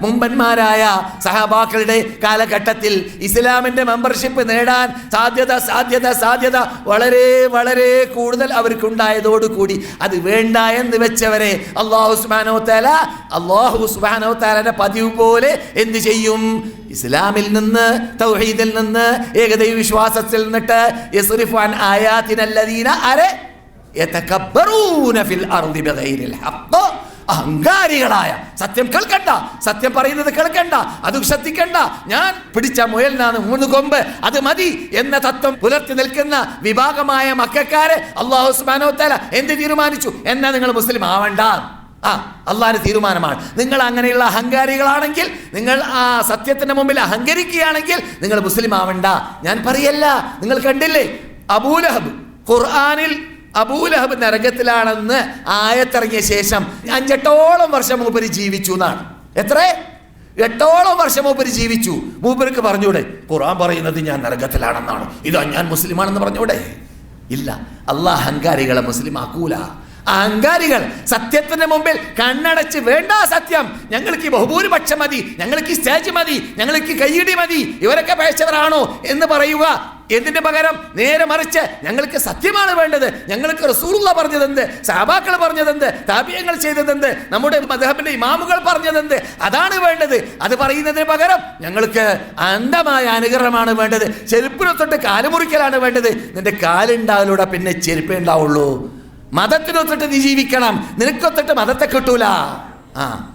മുമ്പന്മാരായ സഹബാക്കളുടെ കാലഘട്ടത്തിൽ ഇസ്ലാമിന്റെ മെമ്പർഷിപ്പ് നേടാൻ സാധ്യത സാധ്യത സാധ്യത വളരെ വളരെ കൂടുതൽ അവർക്കുണ്ടായതോടുകൂടി അത് വേണ്ട എന്ന് വെച്ചവരെ അള്ളാഹു സുബാനോ തല അള്ളാഹു സുബാനോ തലന്റെ പതിവ് പോലെ എന്ത് ചെയ്യും? ഇസ്ലാമിൽ നിന്ന് തൗഹീദിൽ നിന്ന് ഏകദൈവ വിശ്വാസത്തിൽ നിന്നിട്ട് യസ്രിഫാൻ അരെ യതകബ്ബറൂന ഫിൽ ഹഖ്. അഹങ്കാരികളായ. സത്യം കേൾക്കണ്ട സത്യം പറയുന്നത് കേൾക്കണ്ട അത് ശ്രദ്ധിക്കണ്ട ഞാൻ പിടിച്ച മുയലിനാണ് മൂന്ന് കൊമ്പ് അത് മതി എന്ന തത്വം പുലർത്തി നിൽക്കുന്ന വിഭാഗമായ മക്കാരെ അള്ളാഹു സുബാനോ തല എന്ത് തീരുമാനിച്ചു? എന്നാ നിങ്ങൾ മുസ്ലിം ആവണ്ട. ആ അള്ളാഹിന്റെ തീരുമാനമാണ്. നിങ്ങൾ അങ്ങനെയുള്ള അഹങ്കാരികളാണെങ്കിൽ നിങ്ങൾ ആ സത്യത്തിന്റെ മുമ്പിൽ അഹങ്കരിക്കുകയാണെങ്കിൽ നിങ്ങൾ മുസ്ലിം ആവണ്ട. ഞാൻ പറയല്ല നിങ്ങൾ കണ്ടില്ലേ? അബൂലഹബ് ഖുർആനിൽ അബൂലഹബ് നരകത്തിലാണെന്ന് ആയത്തിറങ്ങിയ ശേഷം അഞ്ചെട്ടോളം വർഷം മൂപ്പര് ജീവിച്ചു എന്നാണ്. എത്ര? എട്ടോളം വർഷം മൂപ്പര് ജീവിച്ചു. മൂപ്പർക്ക് പറഞ്ഞൂടെ ഖുറാൻ പറയുന്നത് ഞാൻ നരകത്തിലാണെന്നാണ്. ഇതാ ഞാൻ മുസ്ലിമാണെന്ന് പറഞ്ഞൂടെ. ഇല്ല അള്ളാഹ് അഹങ്കാരികളെ മുസ്ലിം ആക്കൂല അഹങ്കാരികൾ സത്യത്തിന്റെ മുമ്പിൽ കണ്ണടച്ച് വേണ്ട സത്യം. ഞങ്ങൾക്ക് ഈ ബഹുഭൂരിപക്ഷം മതി ഞങ്ങൾക്ക് ഈ സ്റ്റേജ് മതി ഞങ്ങൾക്ക് ഈ കയ്യടി മതി ഇവരൊക്കെ പേശവരാണോ എന്ന് പറയുക എന്തിന്റെ പകരം? നേരെ മറിച്ച് ഞങ്ങൾക്ക് സത്യമാണ് വേണ്ടത്. ഞങ്ങൾക്ക് റസൂലുള്ള പറഞ്ഞതെന്ത്? സഹാബാക്കൾ പറഞ്ഞതെന്ത്? താപ്യങ്ങൾ ചെയ്തതെന്ത്? നമ്മുടെ മദഹബിന്റെ ഇമാമുകൾ പറഞ്ഞതെന്ത്? അതാണ് വേണ്ടത്. അത് പറയുന്നതിന് പകരം ഞങ്ങൾക്ക് അന്ധമായ അനുകരണമാണ് വേണ്ടത്. ചെരുപ്പിനെ തൊട്ട് കാലുമുറിക്കലാണ് വേണ്ടത്. നിന്റെ കാലുണ്ടാവലൂടെ പിന്നെ ചെരുപ്പേ ഉണ്ടാവുള്ളൂ. മതത്തിനൊത്തിട്ട് നീ ജീവിക്കണം. നിനക്കൊത്തിട്ട് മതത്തെ കിട്ടൂല. ആ.